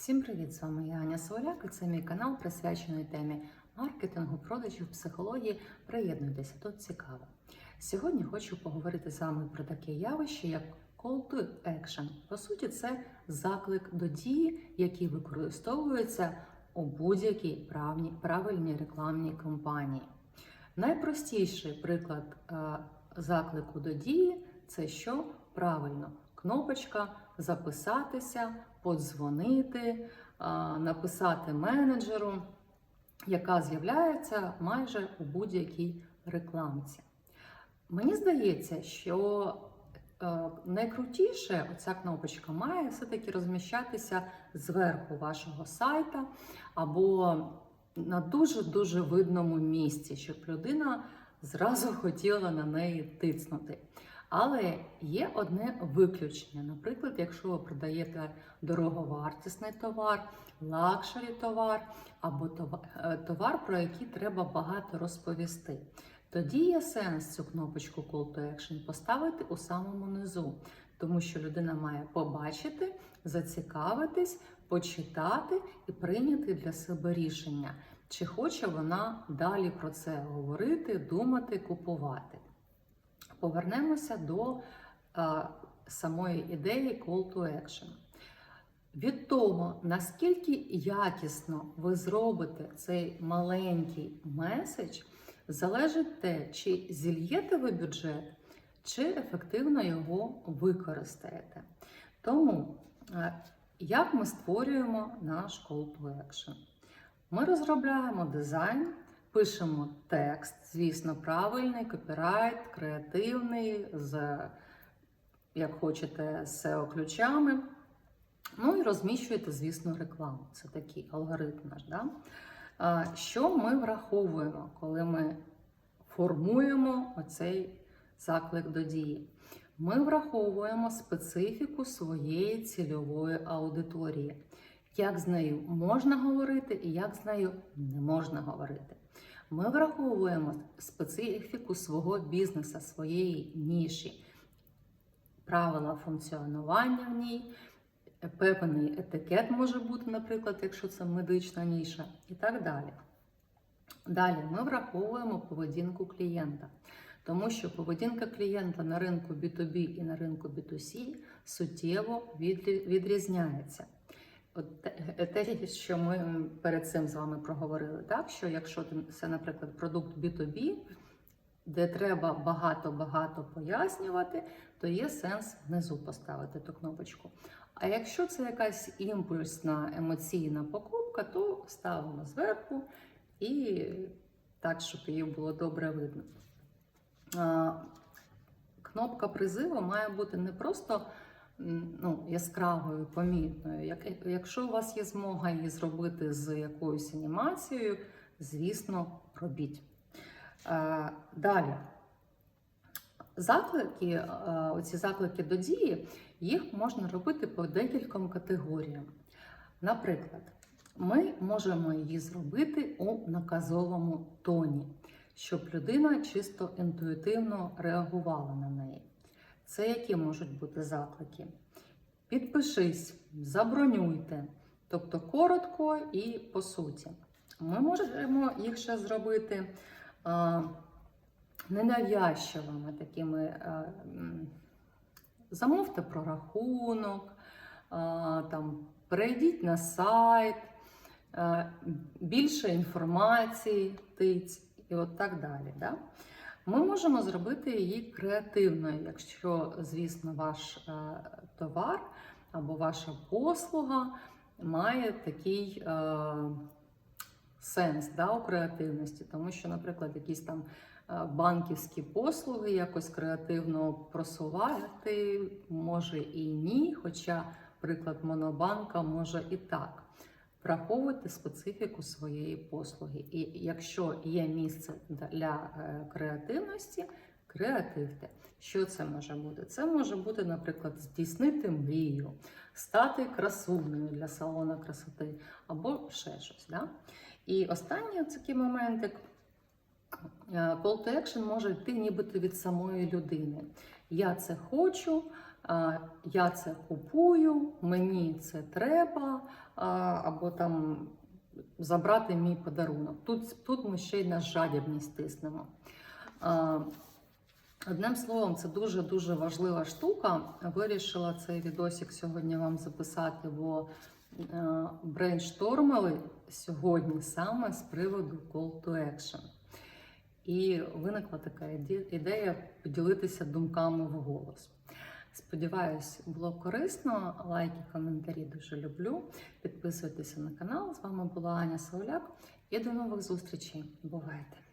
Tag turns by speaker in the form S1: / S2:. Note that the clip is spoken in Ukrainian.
S1: Всім привіт! З вами я Аня Соляк і це мій канал присвячений темі маркетингу, продажів, психології. Приєднуйтеся, тут цікаво. Сьогодні хочу поговорити з вами про таке явище, як call to action. По суті, це заклик до дії, який використовується у будь-якій правильній рекламній кампанії. Найпростіший приклад е, заклику до дії це що правильно. Кнопочка записатися, подзвонити, написати менеджеру, яка з'являється майже у будь-якій рекламці. Мені здається, що е, найкрутіше ця кнопочка має все-таки розміщатися зверху вашого сайта або на дуже-дуже видному місці, щоб людина зразу хотіла на неї тицнути. Але є одне виключення. Наприклад, якщо ви продаєте дороговартісний товар, лакшері товар або е, товар, про який треба багато розповісти. Тоді є сенс цю кнопочку Call to Action поставити у самому низу, тому що людина має побачити, зацікавитись, почитати і прийняти для себе рішення, чи хоче вона далі про це говорити, думати, купувати. Повернемося до е, самої ідеї Call to Action. Від того, наскільки якісно ви зробите цей маленький меседж, залежить те, чи зільєте ви бюджет, чи ефективно його використаєте. Тому, е, як ми створюємо наш Call to Action? Ми розробляємо дизайн, пишемо текст, звісно, правильний, копірайт, креативний, з, як хочете, з SEO-ключами. Ну і розміщуєте, звісно, рекламу. Це такий алгоритм наш. Да? Що ми враховуємо, коли ми формуємо оцей заклик до дії? Ми враховуємо специфіку своєї цільової аудиторії. Як з нею можна говорити і як з нею не можна говорити. Ми враховуємо специфіку свого бізнесу, своєї ніші, правила функціонування в ній, певний етикет може бути, наприклад, якщо це медична ніша, і так далі. Далі ми враховуємо поведінку клієнта, тому що поведінка клієнта на ринку B2B і на ринку B2C суттєво відрізняється. От те- що ми перед цим з вами проговорили, так що якщо це, наприклад, продукт B2B, де треба багато-багато пояснювати, то є сенс внизу поставити ту кнопочку. А якщо це якась імпульсна емоційна покупка, то ставимо зверху і так, щоб її було добре видно. Кнопка призиву має бути не просто ну, яскравою, помітною. Як, якщо у вас є змога її зробити з якоюсь анімацією, звісно, робіть. Е, Далі. Заклики, е, оці заклики до дії, їх можна робити по декільком категоріям. Наприклад, ми можемо її зробити у наказовому тоні, щоб людина чисто інтуїтивно реагувала на неї. Це які можуть бути заклики? Підпишись, забронюйте, тобто коротко і по суті. Ми можемо їх ще зробити а, ненавязчивими такими. а, замовте прорахунок, а, там, перейдіть на сайт, а, більше інформації, тиць і от так далі. Да? Ми можемо зробити її креативною, якщо, звісно, ваш е, товар або ваша послуга має такий е, сенс да, у креативності, тому що, наприклад, якісь там е, банківські послуги якось креативно просувати може і ні, хоча приклад Монобанка може і так. Враховуйте специфіку своєї послуги. І якщо є місце для е, креативності, креативте. Що це може бути? Це може бути, наприклад, здійснити мрію, стати красунею для салону красоти або ще щось. Да? І останній такий моментик. е, Call to action може йти нібито від самої людини. Я це хочу, я це купую, мені це треба, або там забрати мій подарунок. Тут, тут ми ще й на жадібність тиснемо. Одним словом, це дуже-дуже важлива штука. Вирішила цей відосик сьогодні вам записати, бо е, брейнштормили сьогодні саме з приводу Call to Action. І виникла така ідея поділитися думками вголос. Сподіваюсь, було корисно. Лайки, коментарі дуже люблю. Підписуйтеся на канал. З вами була Аня Сауляк і до нових зустрічей. Бувайте!